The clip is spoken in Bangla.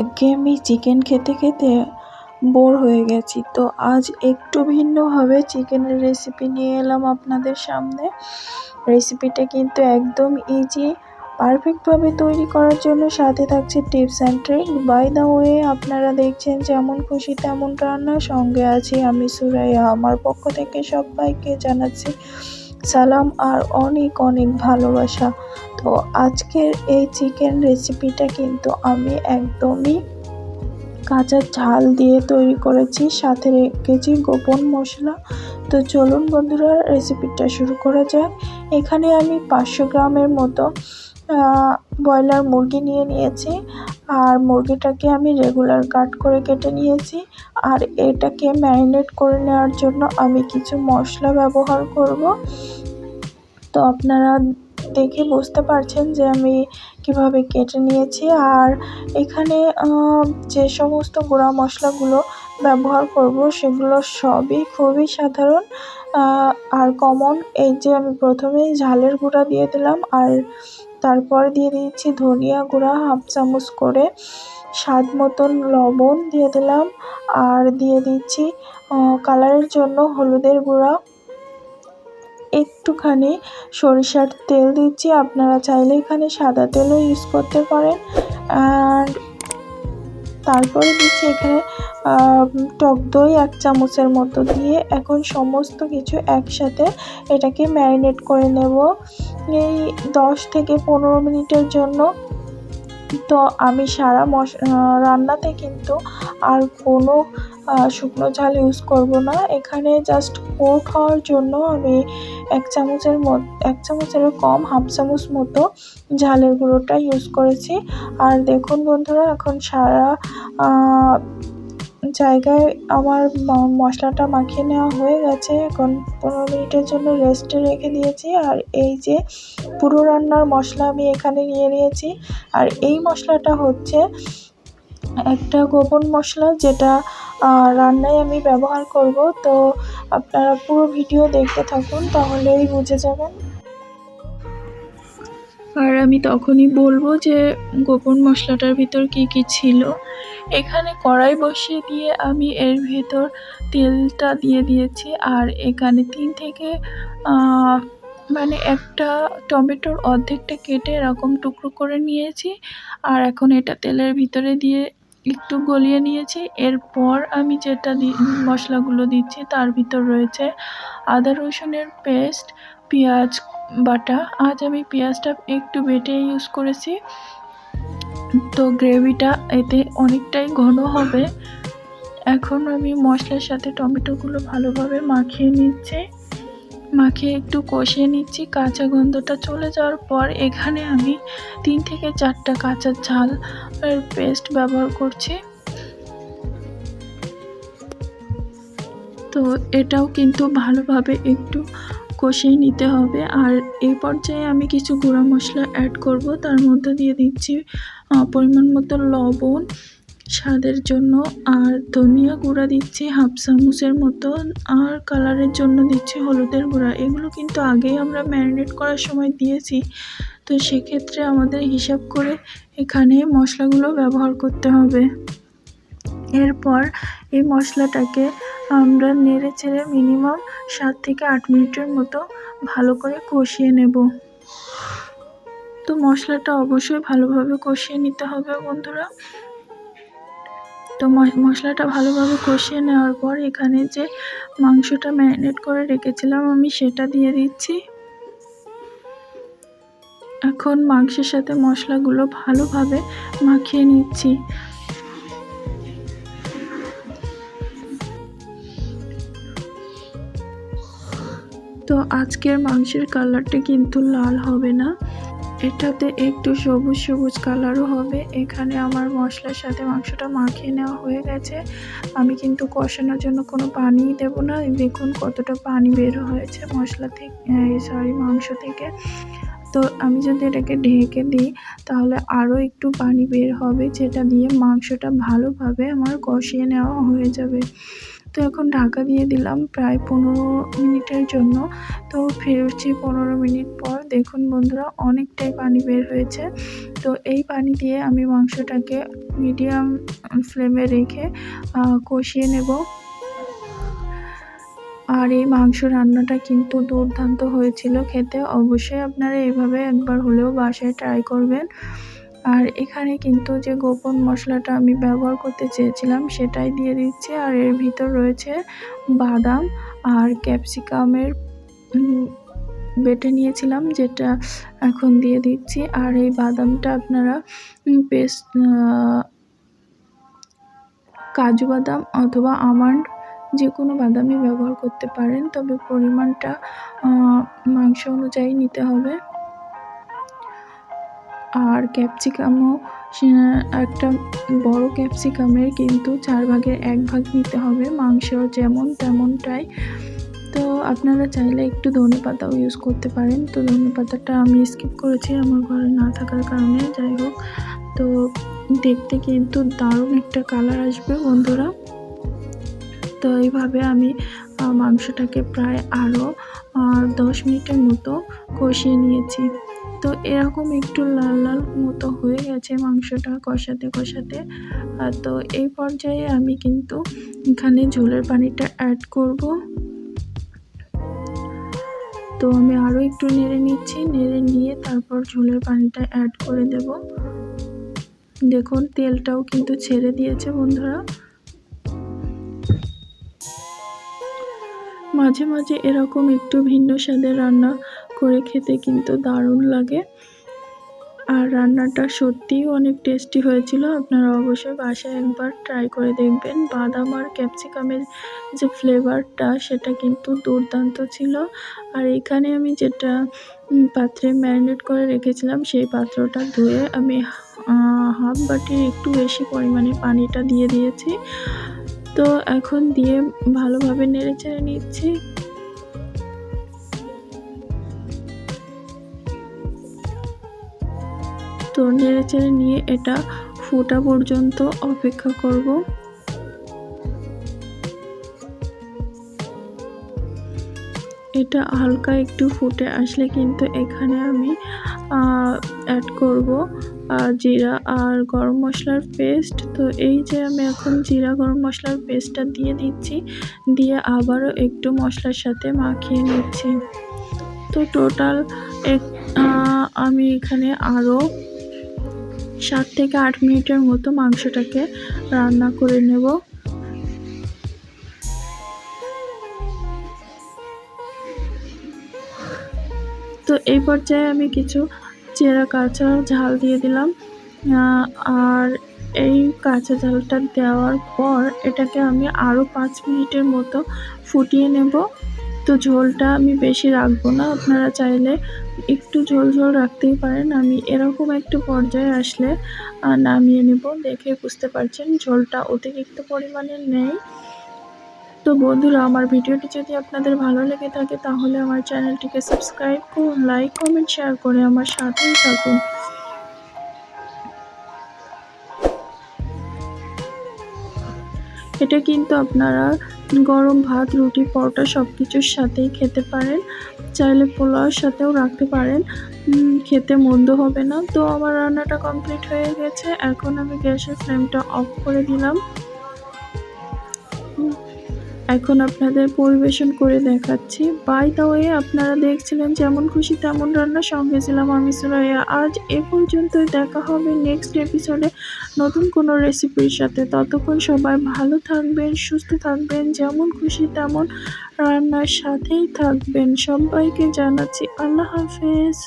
একঘেয়েমি চিকেন খেতে খেতে বোর হয়ে গেছি। তো আজ একটু ভিন্নভাবে চিকেনের রেসিপি নিয়ে এলাম আপনাদের সামনে। রেসিপিটা কিন্তু একদম ইজি পারফেক্টভাবে তৈরি করার জন্য সাথে থাকছে tips and trick by the way আপনারা দেখছেন যেমন খুশি তেমন রান্না। সঙ্গে আছি আমি সুরাইয়া। আমার পক্ষ থেকে সবাইকে জানাচ্ছি সালাম আর অনেক অনেক ভালোবাসা। তো আজকের এই চিকেন রেসিপিটা কিন্তু আমি একদমই কাঁচা ঝাল দিয়ে তৈরি করেছি, সাথে রেখেছি গোপন মশলা। তো চলুন বন্ধুরা রেসিপিটা শুরু করা যাক। এখানে আমি পাঁচশো গ্রামের মতো ব্রয়লার মুরগি নিয়ে নিয়েছি। আর মুরগিটাকে আমি রেগুলার কাট করে কেটে নিয়েছি। আর এটাকে ম্যারিনেট করে নেওয়ার জন্য আমি কিছু মশলা ব্যবহার করব। তো আপনারা দেখে বুঝতে পারছেন যে আমি কীভাবে কেটে নিয়েছি। আর এখানে যে সমস্ত গুঁড়া মশলাগুলো ব্যবহার করব, সেগুলো সবই খুবই সাধারণ। আর কমন এই যে আমি প্রথমেই ঝালের গুঁড়া দিয়ে দিলাম, আর তারপর দিয়ে দিচ্ছি ধনিয়া গুঁড়া হাফ চামচ করে। স্বাদ মতন লবণ দিয়ে দিলাম, আর দিয়ে দিচ্ছি কালারের জন্য হলুদের গুঁড়া। একটুখানি সরিষার তেল দিচ্ছি। আপনারা চাইলে এখানে সাদা তেলও ইউজ করতে পারেন। অ্যান্ড তারপরে দিচ্ছি এখানে টক দই এক চামচের মতো দিয়ে এখন সমস্ত কিছু একসাথে এটাকে ম্যারিনেট করে নেব। এই দশ থেকে পনেরো মিনিটের জন্য তো আমি সারা মশ রান্নাতে কিন্তু আর কোনো শুকনো ঝাল ইউজ করব না। এখানে জাস্ট কোট হওয়ার জন্য আমি এক চামচের এক চামচের কম হাফ চামচ মতো ঝালের গুঁড়োটা ইউজ করেছি। আর দেখুন বন্ধুরা, এখন সারা জায়গায় আমার মশলাটা মাখিয়ে নেওয়া হয়ে গেছে। এখন পনেরো মিনিটের জন্য রেস্টে রেখে দিয়েছি। আর এই যে পুরো রান্নার মশলা আমি এখানে নিয়ে নিয়েছি। আর এই মশলাটা হচ্ছে একটা গোপন মশলা যেটা রান্নায় আমি ব্যবহার করব। তো আপনারা পুরো ভিডিও দেখতে থাকুন, তাহলেই বুঝে যাবেন। আর আমি তখনই বলব যে গোপন মশলাটার ভিতর কি কি ছিল। এখানে কড়াই বসিয়ে দিয়ে আমি এর ভেতর তেলটা দিয়ে দিয়েছি। আর এখানে তিন থেকে মানে একটা টমেটোর অর্ধেকটা কেটে এরকম টুকরো করে নিয়েছি। আর এখন এটা তেলের ভিতরে দিয়ে একটু গলিয়ে নিয়েছি। এরপর আমি যেটা মশলাগুলো দিচ্ছি তার ভিতর রয়েছে আদা রসুনের পেস্ট, পেঁয়াজ বাটা। আজ আমি পেঁয়াজটা একটু বেটে ইউজ করেছি। তো গ্রেভিটা এতে অনেকটাই ঘন হবে। এখন আমি মশলার সাথে টমেটোগুলো ভালোভাবে মাখিয়ে নিচ্ছি। মাখিয়ে একটু কষিয়ে নিচ্ছি। কাঁচা গন্ধটা চলে যাওয়ার পর এখানে আমি তিন থেকে চারটা কাঁচা ঝাল পেস্ট ব্যবহার করছি। তো এটাও কিন্তু ভালোভাবে একটু কষিয়ে নিতে হবে। আর এই পর্যায়ে আমি কিছু গুঁড়া মশলা অ্যাড করব। তার মধ্যে দিয়ে দিচ্ছি পরিমাণ মতো লবণ স্বাদের জন্য আর ধনিয়া গুঁড়া দিচ্ছি, হাফ চামচের মতো আর কালারের জন্য দিচ্ছি হলুদের গুঁড়া। এগুলো কিন্তু আগেই আমরা ম্যারিনেট করার সময় দিয়েছি। তো সেক্ষেত্রে আমাদের হিসাব করে এখানে মশলাগুলো ব্যবহার করতে হবে। এরপর এই মশলাটাকে আমরা নেড়ে চেড়ে মিনিমাম সাত থেকে আট মিনিটের মতো ভালো করে কষিয়ে নেব। তো মশলাটা অবশ্যই ভালোভাবে কষিয়ে নিতে হবে বন্ধুরা। তো মশলাটা ভালোভাবে কষিয়ে নেওয়ার পর এখানে যে মাংসটা ম্যারিনেট করে রেখেছিলাম আমি সেটা দিয়ে দিচ্ছি। এখন মাংসের সাথে মশলাগুলো ভালোভাবে মাখিয়ে নিচ্ছি। তো আজকের মাংসের কালারটা কিন্তু লাল হবে না। এটাতে একটু সবুজ সবুজ কালারও হবে। এখানে আমার মশলার সাথে মাংসটা মাখিয়ে নেওয়া হয়ে গেছে। আমি কিন্তু কষানোর জন্য কোনো পানি দেব না। দেখুন কতটা পানি বের হয়েছে মশলা থেকে সরি মাংস থেকে। তো আমি যদি এটাকে ঢেকে দিই, তাহলে আরও একটু পানি বের হবে, যেটা দিয়ে মাংসটা ভালোভাবে আমার কষিয়ে নেওয়া হয়ে যাবে। তো এখন ঢাকা দিয়ে দিলাম প্রায় পনেরো মিনিটের জন্য। তো ফিরছি পনেরো মিনিট পর। দেখুন বন্ধুরা, অনেকটাই পানি বের হয়েছে। তো এই পানি দিয়ে আমি মাংসটাকে মিডিয়াম ফ্লেমে রেখে কষিয়ে নেব। আর এই মাংস রান্নাটা কিন্তু দুর্দান্ত হয়েছিল খেতে। অবশ্যই আপনারা এইভাবে একবার হলেও বাসায় ট্রাই করবেন। আর এখানে কিন্তু যে গোপন মশলাটা আমি ব্যবহার করতে চেয়েছিলাম, সেটাই দিয়ে দিচ্ছি। আর এর ভিতর রয়েছে বাদাম আর ক্যাপসিকামের বেটে নিয়েছিলাম, যেটা এখন দিয়ে দিচ্ছি। আর এই বাদামটা আপনারা পেস্ট কাজু বাদাম অথবা আমন্ড যে কোনো বাদামই ব্যবহার করতে পারেন। তবে পরিমাণটা মাংস অনুযায়ী নিতে হবে। আর ক্যাপসিকামও একটা বড় ক্যাপসিকামের কিন্তু চার ভাগের এক ভাগ নিতে হবে মাংস যেমন তেমনটাই। তো আপনারা চাইলে একটু ধনে পাতাও ইউজ করতে পারেন। তো ধনে পাতাটা আমি স্কিপ করেছি আমার ঘরে না থাকার কারণে, যাই হোক। তো দেখতে কিন্তু দারুণ একটা কালার আসবে বন্ধুরা। তো এইভাবে আমি মাংসটাকে প্রায় আরও দশ মিনিটের মতো কষিয়ে নিয়েছি। তো এরকম একটু লাল লাল মতো হয়ে গেছে মাংসটা কষাতে কষাতে। তো এই পর্যায়ে আমি কিন্তু এখানে ঝোলের পানিটা অ্যাড করব। তো আমি আরও একটু নেড়ে নিচ্ছি, নেড়ে নিয়ে তারপর ঝোলের পানিটা অ্যাড করে দেব। দেখুন, তেলটাও কিন্তু ছেড়ে দিয়েছে বন্ধুরা। মাঝে মাঝে এরকম একটু ভিন্ন স্বাদের রান্না করে খেতে কিন্তু দারুণ লাগে। আর রান্নাটা সত্যিই অনেক টেস্টি হয়েছিল। আপনারা অবশ্যই বাসায় একবার ট্রাই করে দেখবেন। বাদাম আর ক্যাপসিকামের যে ফ্লেভারটা সেটা কিন্তু দুর্দান্ত ছিল। আর এখানে আমি যেটা পাত্রে ম্যারিনেট করে রেখেছিলাম, সেই পাত্রটা ধুয়ে আমি হাফ বাটির একটু বেশি পরিমাণে পানিটা দিয়ে দিয়েছি। তো এখন দিয়ে ভালোভাবে নেড়ে চেড়ে নিচ্ছি। তো নেড়ে চেড়ে নিয়ে এটা ফোটা পর্যন্ত অপেক্ষা করব। এটা হালকা একটু ফুটে আসলে কিন্তু এখানে আমি অ্যাড করব। আহ, জিরা আর গরম মশলার পেস্ট তো এই যে আমি এখন জিরা গরম মশলার পেস্টটা দিয়ে দিচ্ছি দিয়ে আবারও একটু মশলার সাথে মাখিয়ে নিচ্ছি। তো টোটাল এক আমি এখানে আরও সাত থেকে আট মিনিটের মতো মাংসটাকে রান্না করে নেব। তো এই পর্যায়ে আমি কিছু চেরা কাঁচা ঝাল দিয়ে দিলাম। আর এই কাঁচা ঝালটা দেওয়ার পর এটাকে আমি আরও পাঁচ মিনিটের মতো ফুটিয়ে নেব। তো ঝোলটা আমি বেশি রাখব না, আপনারা চাইলে একটু ঝোল ঝোল রাখতেই পারেন। আমি এরকম একটু পর্যায়ে আসলে নামিয়ে নেব, দেখে বুঝতে পারছেন ঝোলটা অতিরিক্ত পরিমাণে নেই। তো বন্ধুরা, আমার ভিডিওটি যদি আপনাদের ভালো লেগে থাকে, তাহলে আমার চ্যানেলটিকে সাবস্ক্রাইব করুন, লাইক, কমেন্ট, শেয়ার করে আমার সাথেই থাকুন। এটা কিন্তু আপনারা গরম ভাত, রুটি, পরোটা সব কিছুর সাথেই খেতে পারেন। চাইলে পোলাওর সাথেও রাখতে পারেন। খেতে মন্দ হবে না। তো আমার রান্নাটা কমপ্লিট হয়ে গেছে। এখন আমি গ্যাসের ফ্লেমটা অফ করে দিলাম। এখন আপনাদের পরিবেশন করে দেখাচ্ছি। বাই দা ওয়ে আপনারা দেখছিলেন যেমন খুশি তেমন রান্না। সঙ্গে ছিলাম আমি সুরাইয়া। আজ এ পর্যন্তই দেখা হবে নেক্সট এপিসোডে নতুন কোনো রেসিপির সাথে। ততক্ষণ সবাই ভালো থাকবেন, সুস্থ থাকবেন, যেমন খুশি তেমন রান্নার সাথেই থাকবেন। সবাইকে জানাচ্ছি আল্লাহ হাফেজ।